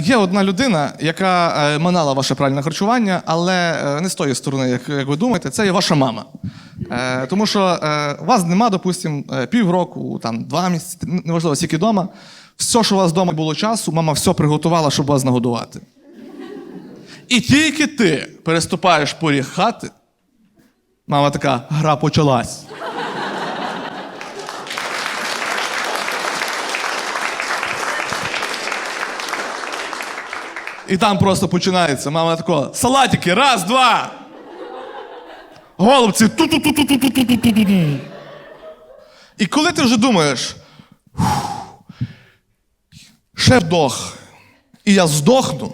Є одна людина, яка е, манала ваше правильне харчування, але е, не з тої сторони, як, як ви думаєте, це є ваша мама. Е, тому що е, вас нема, допустимо, е, півроку, там, два місяці, неважливо, скільки вдома. Все, що у вас вдома було часу, мама все приготувала, щоб вас нагодувати. І тільки ти переступаєш поріг хати, мама така, гра почалась. І там просто починається. Мама такого, салатики, раз, два. Голубці. І коли ти вже думаєш, ще вдох, і я здохну,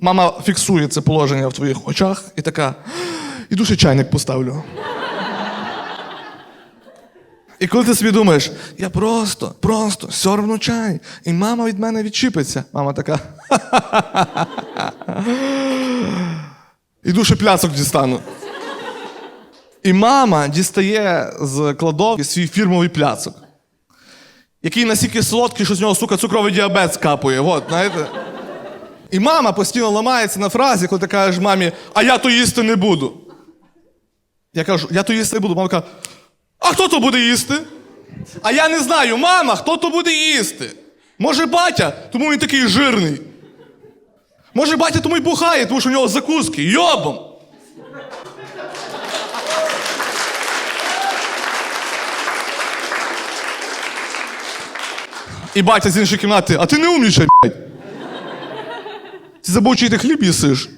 мама фіксує це положення в твоїх очах і така, іду ще чайник поставлю. І коли ти собі думаєш, я просто, просто сьорбну чай, і мама від мене відчіпиться. Мама така. Іду ще пляцок дістану. І мама дістає з кладовки свій фірмовий пляцок, який настільки солодкий, що з нього, сука, цукровий діабет скапує. От, знаєте? І мама постійно ламається на фразі, коли ти кажеш мамі, а я то їсти не буду. Я кажу, я то їсти не буду. Мама каже, а хто то буде їсти? А я не знаю, мама, хто то буде їсти? Може, батя, тому він такий жирний. Може, батя тому й бухає, тому що у нього закуски, йобом. І батя з іншої кімнати, а ти не умнічай, блядь. Ти забув, чий ти хліб їсиш.